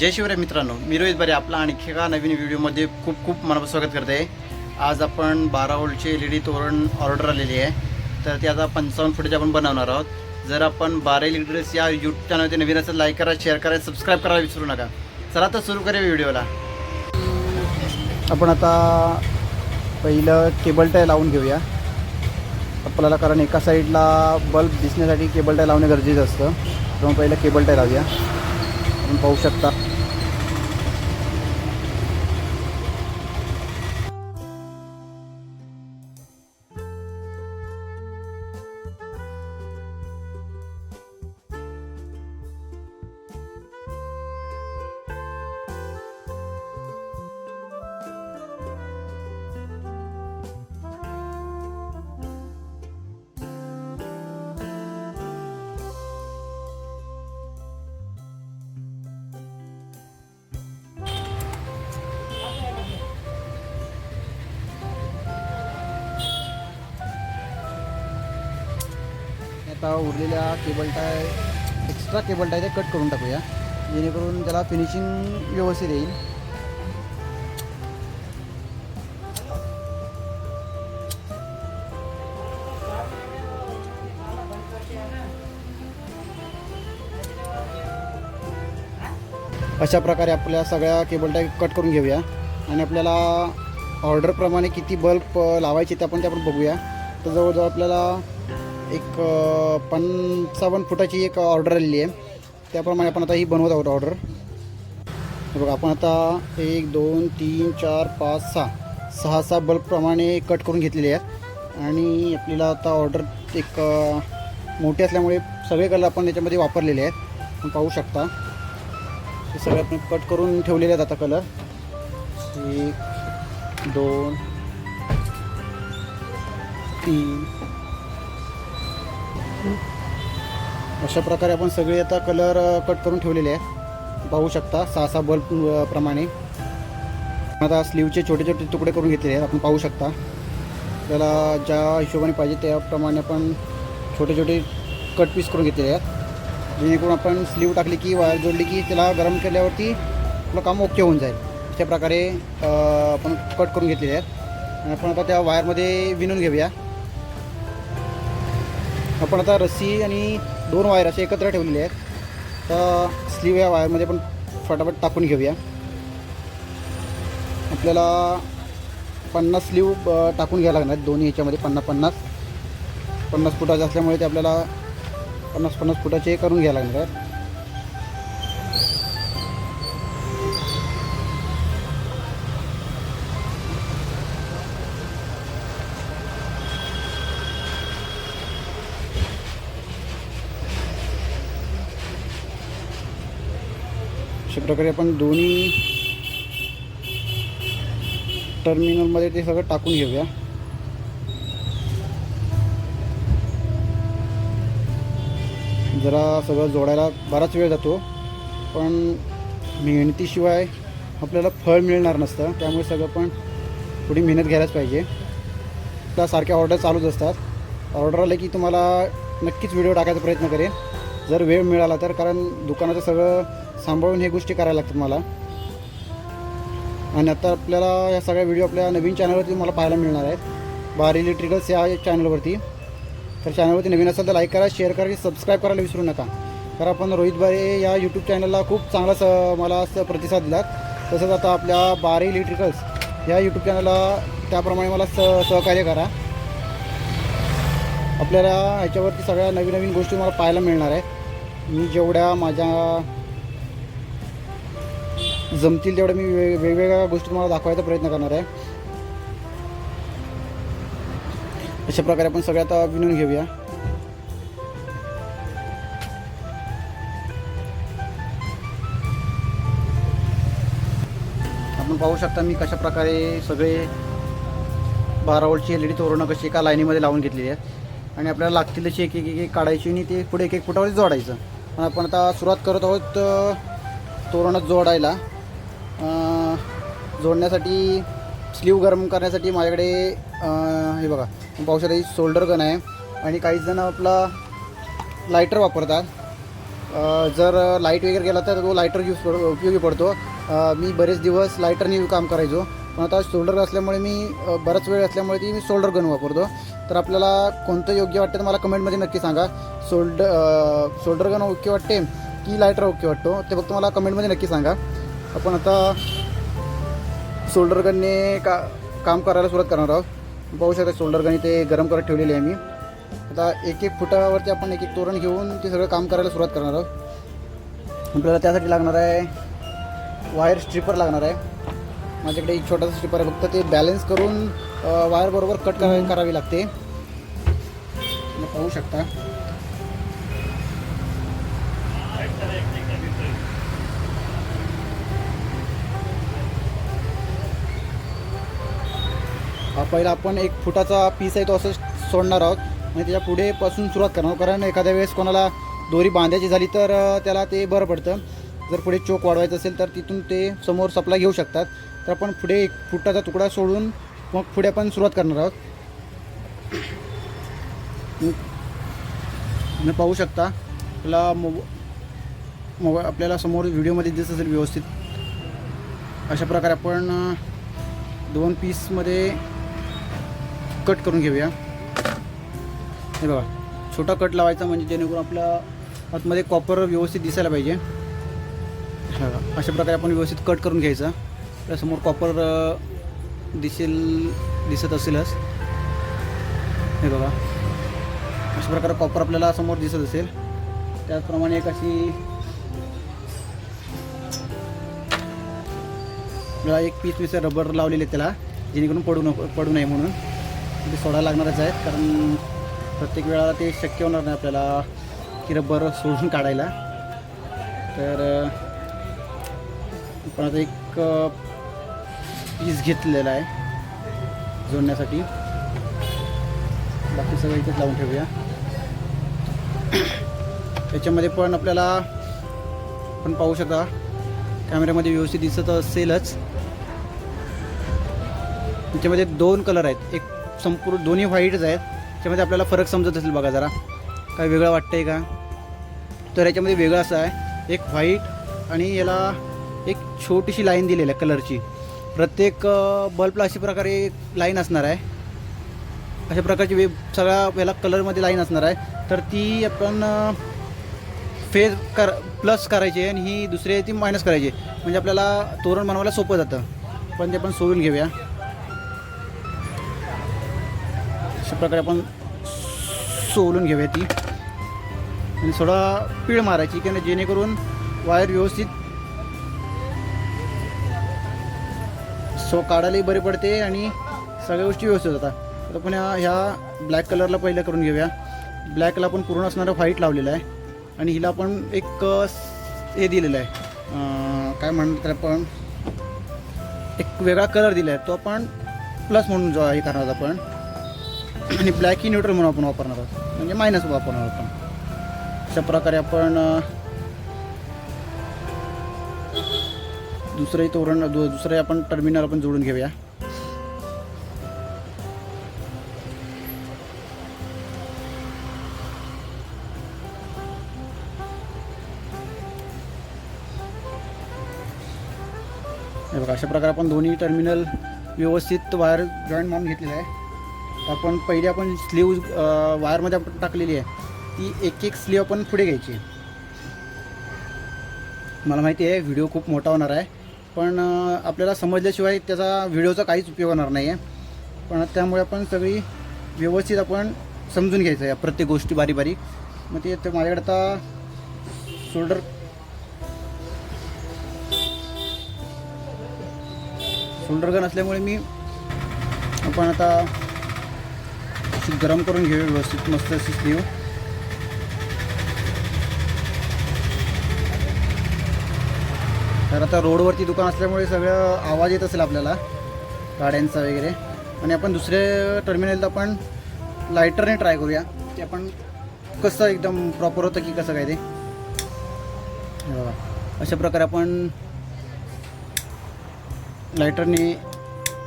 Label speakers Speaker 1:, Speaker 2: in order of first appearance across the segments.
Speaker 1: जय शिवराय मित्रांनो मी रोहित बरे आपला आणखी एका नवीन व्हिडिओमध्ये खूप खूप मनापासून स्वागत करते. आज आपण बारा वोल्टचे एल ई डी तोरण ऑर्डर आलेली आहे. तर ती आता पंचावन्न फुटाची आपण बनवणार आहोत. जर आपण बारा एल ई ड्रेस या यूट्यूब चॅनलवरती नवीन असेल लाईक करा शेअर करा सबस्क्राईब करायला विसरू नका. चला तर सुरू करूया व्हिडिओला. आपण आता पहिलं केबल टाय लावून घेऊया. आपल्याला कारण एका साईडला बल्ब दिसण्यासाठी केबल टाय लावणे गरजेचं असतं. तर मग पहिलं केबल टाय लावूया. आपण पाहू शकता. आता उरलेल्या cable tie extra cable tie ते कट करून टाकूया. जेणेकरून त्याला फिनिशिंग व्यवस्थित येईल. अशा प्रकारे आपल्या सगळ्या केबल टाय कट करून घेऊया. आणि आपल्याला ऑर्डरप्रमाणे किती बल्ब लावायचे ते आपण ते आपण बघूया. तर जवळजवळ आपल्याला एक पंचावन्न फुटाची एक ऑर्डर आलेली आहे. त्याप्रमाणे आपण आता ही बनवत आहोत ऑर्डर. हे बघा आपण आता एक दोन तीन चार पाच सहा सहा सहा बल्बप्रमाणे कट करून घेतलेले आहेत. आणि आपल्याला आता ऑर्डर एक मोठी असल्यामुळे सगळे कलर आपण याच्यामध्ये वापरलेले आहेत. आपण पाहू शकता. हे सगळे आपण कट करून ठेवलेले आहेत आता कलर एक दोन तीन अशा प्रकारे आपण सगळे आता कलर कट करून ठेवलेले आहेत. पाहू शकता सहा सहा बल्ब प्रमाणे. आता स्लीवचे छोटे छोटे तुकडे करून घेतलेले आहेत आपण पाहू शकता. त्याला ज्या हिशोबाने पाहिजे त्याप्रमाणे आपण छोटे छोटे कट पीस करून घेतलेले आहेत. जेणेकरून आपण स्लीव टाकली की वायर जोडली की त्याला गरम केल्यावरती आपलं काम ओके होऊन जाईल. अशा प्रकारे आपण कट करून घेतलेले आहेत. आणि आपण आता त्या वायरमध्ये विणून घेऊया. आपण आता रस्सी आणि दोन वायर असे एकत्र ठेवलेले आहेत. तर स्लीव या वायरमध्ये आपण फटाफट टाकून घेऊया. आपल्याला पन्नास स्लीव टाकून घ्यायला लागणार दोन्ही ह्याच्यामध्ये पन्नास पन्नास. पन्नास फुटाचे असल्यामुळे ते आपल्याला पन्नास पन्नास फुटाचे करून घ्यायला लागणार आहेत. अशा प्रकारे आपण दोन्ही टर्मिनलमध्ये ते सगळं टाकून घेऊया. जरा सगळं जोडायला बराच वेळ जातो पण मेहनतीशिवाय आपल्याला फळ मिळणार नसतं. त्यामुळे सगळं पण थोडी मेहनत घ्यायलाच पाहिजे. त्या सारख्या ऑर्डर चालूच असतात. ऑर्डर आले की तुम्हाला नक्कीच व्हिडिओ टाकायचा प्रयत्न करेन. जर वेळ मिळाला तर कारण दुकानाचं सगळं सांभाळून हे गोष्टी करायला लागतात मला. आणि आता आपल्याला या सगळ्या व्हिडिओ आपल्या नवीन चॅनलवरती मला पाहायला मिळणार आहेत. बार इलेक्ट्रिकल्स या चॅनलवरती तर चॅनलवरती नवीन असेल तर लाईक करा शेअर करा आणि सबस्क्राईब करायला विसरू नका. तर आपण रोहित बारे या यूट्यूब चॅनलला खूप चांगला स मला प्रतिसाद दिलात. तसंच आता आपल्या बारे इलेक्ट्रिकल्स या यूट्यूब चॅनलला त्याप्रमाणे मला स सहकार्य करा. आपल्याला ह्याच्यावरती सगळ्या नवीन नवीन गोष्टी मला पाहायला मिळणार आहे मी जेवढ्या माझ्या जमतील तेवढ्या मी वे वेगवेगळ्या गोष्टी तुम्हाला दाखवायचा प्रयत्न करणार आहे. अशा प्रकारे आपण सगळ्या आता विणून घेऊया. आपण पाहू शकता मी कशा प्रकारे सगळे बारा वोल्टची एल ई डी तोरणं कशी एका लाईनीमध्ये लावून घेतलेली आहेत. आणि आपल्याला लागतील तशी एक एक एक काढायची आणि ते पुढे एक एक फुटावरती जोडायचं. पण आपण आता सुरुवात करत आहोत अ, तोरणं जोडायला. जोडण्यासाठी स्लीव गरम करण्यासाठी माझ्याकडे हे बघा तुम्ही पाहू शकता ही शोल्डर गन आहे. आणि काही जण आपला लायटर वापरतात. जर लाइट वगैरे गेला तर तो लायटर यूज पड उपयोगी पडतो. मी बरेच दिवस लायटरने काम करायचो. पण आता शोल्डर असल्यामुळे मी बराच वेळ असल्यामुळे ती मी शोल्डर गन वापरतो. तर आपल्याला कोणतं योग्य वाटतं तर मला कमेंटमध्ये नक्की सांगा. शोल्डर शोल्डर गन ओके वाटते की लायटर ओके वाटतो ते फक्त मला कमेंटमध्ये नक्की सांगा. आपण आता शोल्डर गनने का काम करायला सुरुवात करणार आहोत. पाहू शकता शोल्डर गन इथे गरम करत ठेवलेली आहे मी. आता एक एक फुटावरती आपण एक एक तोरण घेऊन ते सगळं काम करायला सुरुवात करणार आहोत. आपल्याला त्यासाठी लागणार आहे वायर स्ट्रिपर लागणार आहे. माझ्याकडे एक छोटासा स्ट्रिपर आहे. फक्त ते बॅलन्स करून वायर बरोबर कट करा करावी लागते. पाहू शकता. पहिला आपण एक फुटाचा पीस आहे तो असं सोडणार आहोत. आणि त्याच्या पुढे पासून सुरुवात करणार आहोत. कारण एखाद्या वेळेस कोणाला दोरी बांधायची झाली तर त्याला ते बरं पडतं. जर पुढे चोक वाढवायचं असेल तर तिथून ते समोर सप्लाय घेऊ शकतात. तर आपण पुढे एक फुटाचा तुकडा सोडून मग पुढे आपण सुरुवात करणार आहोत. तुम्ही पाहू शकता आपला मोब मोबाईल आपल्याला समोर व्हिडिओमध्ये दिसत असेल व्यवस्थित. अशा प्रकारे आपण दोन पीसमध्ये कट करून घेऊया. हे बघा छोटा कट लावायचा म्हणजे जेणेकरून आपल्या आतमध्ये कॉपर व्यवस्थित दिसायला पाहिजे. हे बघा अशा प्रकारे आपण व्यवस्थित कट करून घ्यायचा. त्यासमोर कॉपर दिसेल दिसत असेलच. हे बघा अशा प्रकारे कॉपर आपल्याला समोर दिसत असेल. त्याचप्रमाणे एक अशी आपल्याला एक पीस पीस रबर लावलेले त्याला जेणेकरून पडू नको पडू नये म्हणून. ते सोडायला लागणारच आहेत कारण प्रत्येक वेळा ते शक्य होणार नाही आपल्याला की रबर सोडून काढायला. तर पण आता एक पीस घेतलेला आहे जोडण्यासाठी. बाकी सगळं इथेच लावून ठेवूया. त्याच्यामध्ये पण आपल्याला पण पाहू शकता कॅमेऱ्यामध्ये व्यवस्थित दिसत असेलच. त्याच्यामध्ये दोन कलर आहेत. एक संपूर्ण दोन्ही व्हाईटच आहेत. त्याच्यामध्ये आपल्याला फरक समजत असेल बघा जरा. काय वेगळं वाटतंय का? तर याच्यामध्ये वेगळं असं आहे. एक व्हाईट आणि याला एक छोटीशी लाईन दिलेली आहे कलरची. प्रत्येक बल्बला अशा प्रकारे लाईन असणार आहे. अशा प्रकारची वे सगळ्या याला कलरमध्ये लाईन असणार आहे. तर ती आपण फेज कर प्लस करायची आणि ही दुसरी ती मायनस करायची म्हणजे आपल्याला तोरण बनवायला सोपं जातं. पण ते आपण सोडून घेऊया. अशा प्रकारे आपण सोलून घेऊया ती. आणि थोडा पीळ मारायची की नाही जेणेकरून वायर व्यवस्थित सो काढायलाही बरी पडते आणि सगळ्या गोष्टी व्यवस्थित होतात. तर आपण ह्या ब्लॅक कलरला पहिलं करून घेऊया. ब्लॅकला आपण पूर्ण असणारं व्हाईट लावलेला आहे. आणि हिला आपण एक हे दिलेलं आहे. काय म्हणतात आपण एक वेगळा कलर दिला आहे तो आपण प्लस म्हणून जो हे करणार आपण. आणि ब्लॅक ही न्यूट्रल म्हणून आपण वापरणार आहोत. म्हणजे मायनस वापरणार आहोत आपण. अशा प्रकारे आपण दुसरंही तोरण दु दुसरंही आपण टर्मिनल आपण जोडून घेऊया. हे बघा अशा प्रकारे आपण दोन्ही टर्मिनल व्यवस्थित वायर जॉईंट मारून घेतलेलं आहे. आपण पहिले आपण स्लीव वायरमध्ये आपण टाकलेली आहे. ती एक एक स्लीव आपण पुढे घ्यायची. मला माहिती आहे व्हिडिओ खूप मोठा होणार आहे. पण आपल्याला समजल्याशिवाय त्याचा व्हिडिओचा काहीच उपयोग होणार नाही आहे पण त्यामुळे आपण सगळी व्यवस्थित आपण समजून घ्यायचं आहे प्रत्येक गोष्टी बारी बारीक. मग ते ते माझ्याकडे आता शोल्डर शोल्डर गन असल्यामुळे मी आपण आता व्यवस्थित गरम करून घेऊया व्यवस्थित मस्त अशी तर आता रोडवरती दुकान असल्यामुळे सगळं आवाज येत असेल आपल्याला गाड्यांचा वगैरे. आणि आपण दुसरे टर्मिनलला आपण लायटरने ट्राय करूया. ते आपण कसं एकदम प्रॉपर होतं की कसं काय ते. अशा प्रकारे आपण लायटरने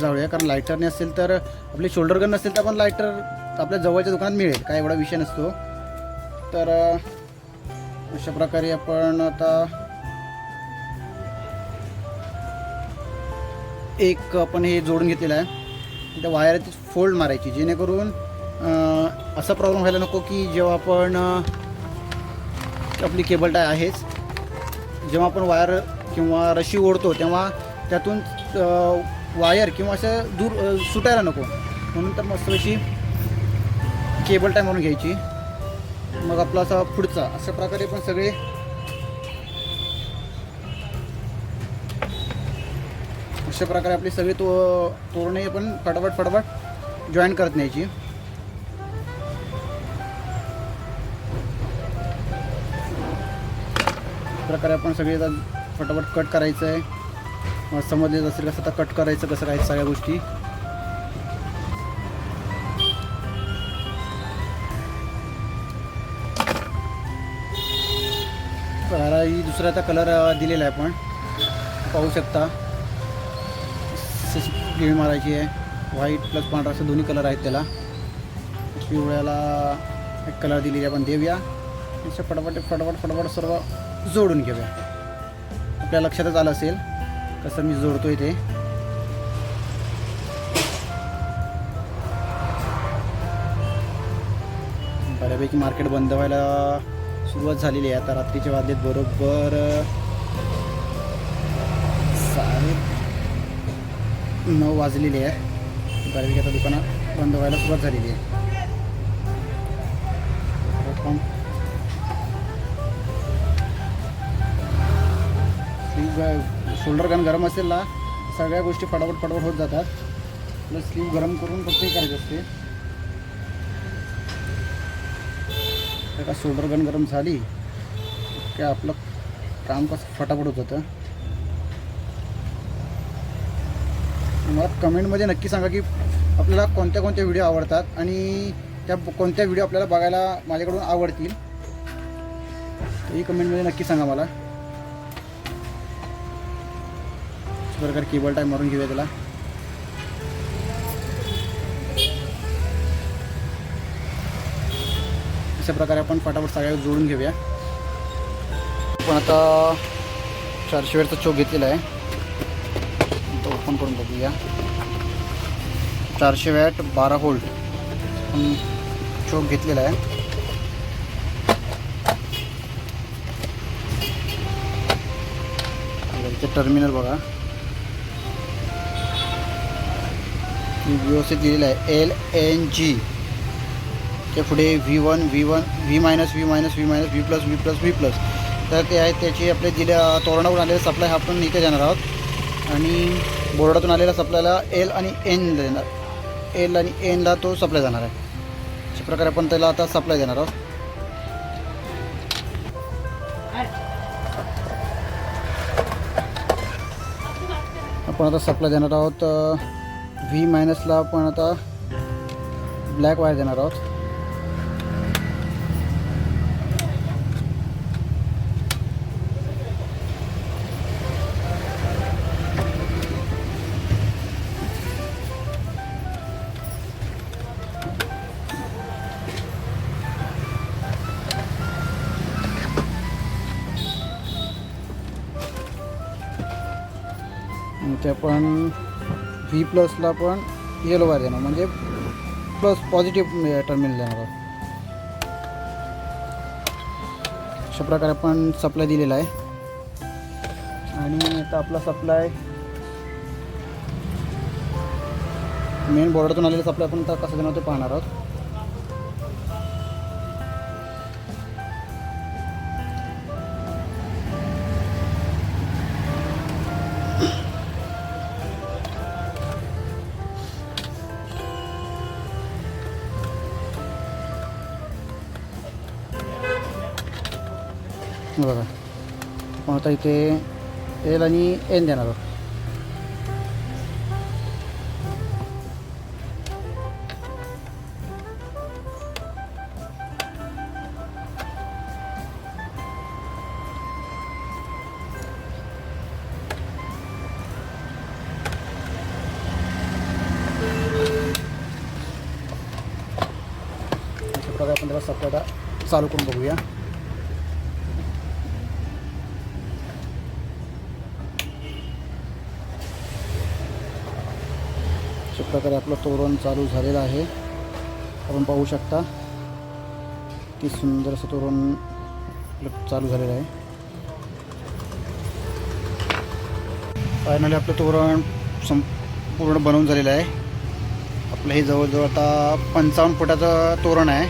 Speaker 1: जाऊया. कारण लायटरने असेल तर आपली शोल्डर गन नसेल तर आपण लायटर आपल्या जवळच्या दुकानात मिळेल. काय एवढा विषय नसतो. तर अशा प्रकारे आपण आता एक आपण हे जोडून घेतलेलं आहे. त्या वायर फोल्ड मारायची. जेणेकरून असा प्रॉब्लेम व्हायला नको की जेव्हा आपण आपली केबल टाय आहेच. जेव्हा आपण वायर किंवा रशी ओढतो तेव्हा त्यातून वायर किंवा असं दूर सुटायला नको. म्हणून तर मस्त अशी केबल टाय म्हणून घ्यायची. मग आपला असा पुढचा अशा प्रकारे पण सगळे अशा प्रकारे आपली सगळी तो तोरणे पण फटाफट फटाफट जॉईन करत न्यायची. प्रकारे आपण सगळे फटाफट कट करायचं आहे समजले असेल कसं आता कट करायचं कसं काय सगळ्या गोष्टी. ही दुसरा आता कलर दिलेला आहे आपण. पाहू शकता. गिळ मारायची आहे. व्हाईट प्लस पांढरा असं दोन्ही कलर आहेत त्याला. पिवळ्याला एक कलर दिलेली आपण देऊया. अशा फटाफट फटाफट फटाफट सर्व जोडून घेऊया. आपल्या लक्षातच आलं असेल. कसं मी जोडतोय ते. बऱ्यापैकी मार्केट बंद व्हायला सुरुवात झालेली आहे. आता रात्रीच्या वाजलेत बरोबर साडे नऊ वाजलेली आहे. बऱ्यापैकी आता दुकानं बंद व्हायला सुरुवात झालेली आहे. आपण शोल्डर गन गरम असेल ना सगळ्या गोष्टी फटाफट फटाफट होत जातात. प्लस स्लीव गरम करून फक्त हे करायचं असते. का शोल्डर गन गरम झाली की आपलं काम कसं फटाफट होत होतं. मला कमेंटमध्ये नक्की सांगा की आपल्याला कोणत्या कोणत्या व्हिडिओ आवडतात आणि त्या कोणत्या व्हिडिओ आपल्याला बघायला माझ्याकडून आवडतील. ही कमेंटमध्ये नक्की सांगा मला. अशा केबल टाईम मारून घेऊया त्याला. अशा प्रकारे आपण फटाफट सगळ्या जोडून घेऊया. पण आता चारशे वेळचा चोक घेतलेला आहे. तो ओपन करून बघूया. चारशे वॅट बारा होल्ट आपण चोक घेतलेला आहे. टर्मिनल बघा. व्यवस्थित लिहिलेलं आहे. एल एन जी ते पुढे V one V one V minus V minus V minus V plus V plus V plus तर ते आहे त्याची आपले दिल्या तोरणावरून आलेला सप्लाय हा आपण इथे देणार आहोत. आणि बोर्डातून आलेला सप्लायला एल आणि एन देणार. एल आणि एनला तो सप्लाय जाणार आहे. अशा प्रकारे आपण त्याला आता सप्लाय देणार आहोत. आपण आता सप्लाय देणार आहोत व्ही मायनसला आपण आता ब्लॅक वायर देणार आहोत. ते आपण व्ही प्लसला पण येलो वायर देणार म्हणजे प्लस पॉझिटिव्ह टर्मिनल देणार अशा प्रकारे आपण सप्लाय दिलेला आहे. आणि आता आपला सप्लाय मेन बॉर्डरतून आलेला सप्लाय आपण आता कसं देणार ते पाहणार आहोत. हे बघा. आपण आता इथे एल आणि एन देणार आहोत. आपण त्याला सप्लायला चालू करून बघूया. प्रकारे आपलं तोरण चालू झालेलं आहे. आपण पाहू शकता किती सुंदर असं तोरण आपलं चालू झालेलं आहे. फायनली आपलं तोरण संपूर्ण बनवून झालेलं आहे. आपलं हे जवळजवळ आता पंचावन्न फुटाचं तोरण आहे.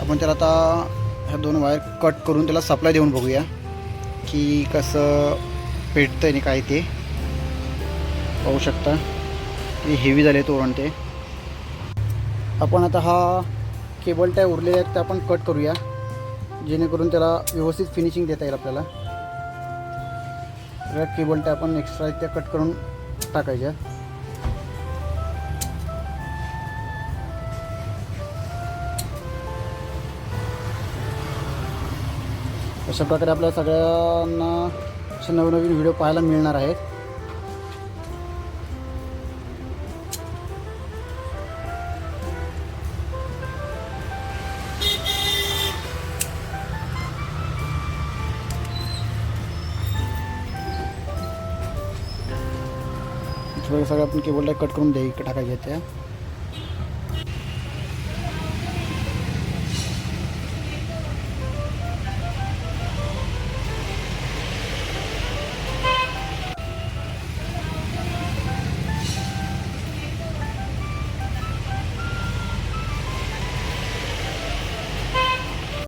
Speaker 1: आपण त्याला आता ह्या दोन वायर कट करून त्याला सप्लाय देऊन बघूया की कसं पेटतं आणि काय ते. पाहू शकता. किती हेवी झाले तोरण ते. आपण आता हा केबल टाय उरलेले आहेत ते आपण कट करूया. जेणेकरून त्याला व्यवस्थित फिनिशिंग देता येईल आपल्याला. सगळ्या केबल टाय आपण एक्स्ट्रा त्या कट करून टाकायच्या. अशा प्रकारे आपल्या सगळ्यांना असे नवनवीन व्हिडिओ पाहायला मिळणार आहेत. सगळं सगळं आपण केबलला कट करून द्याय टाकायच्या त्या.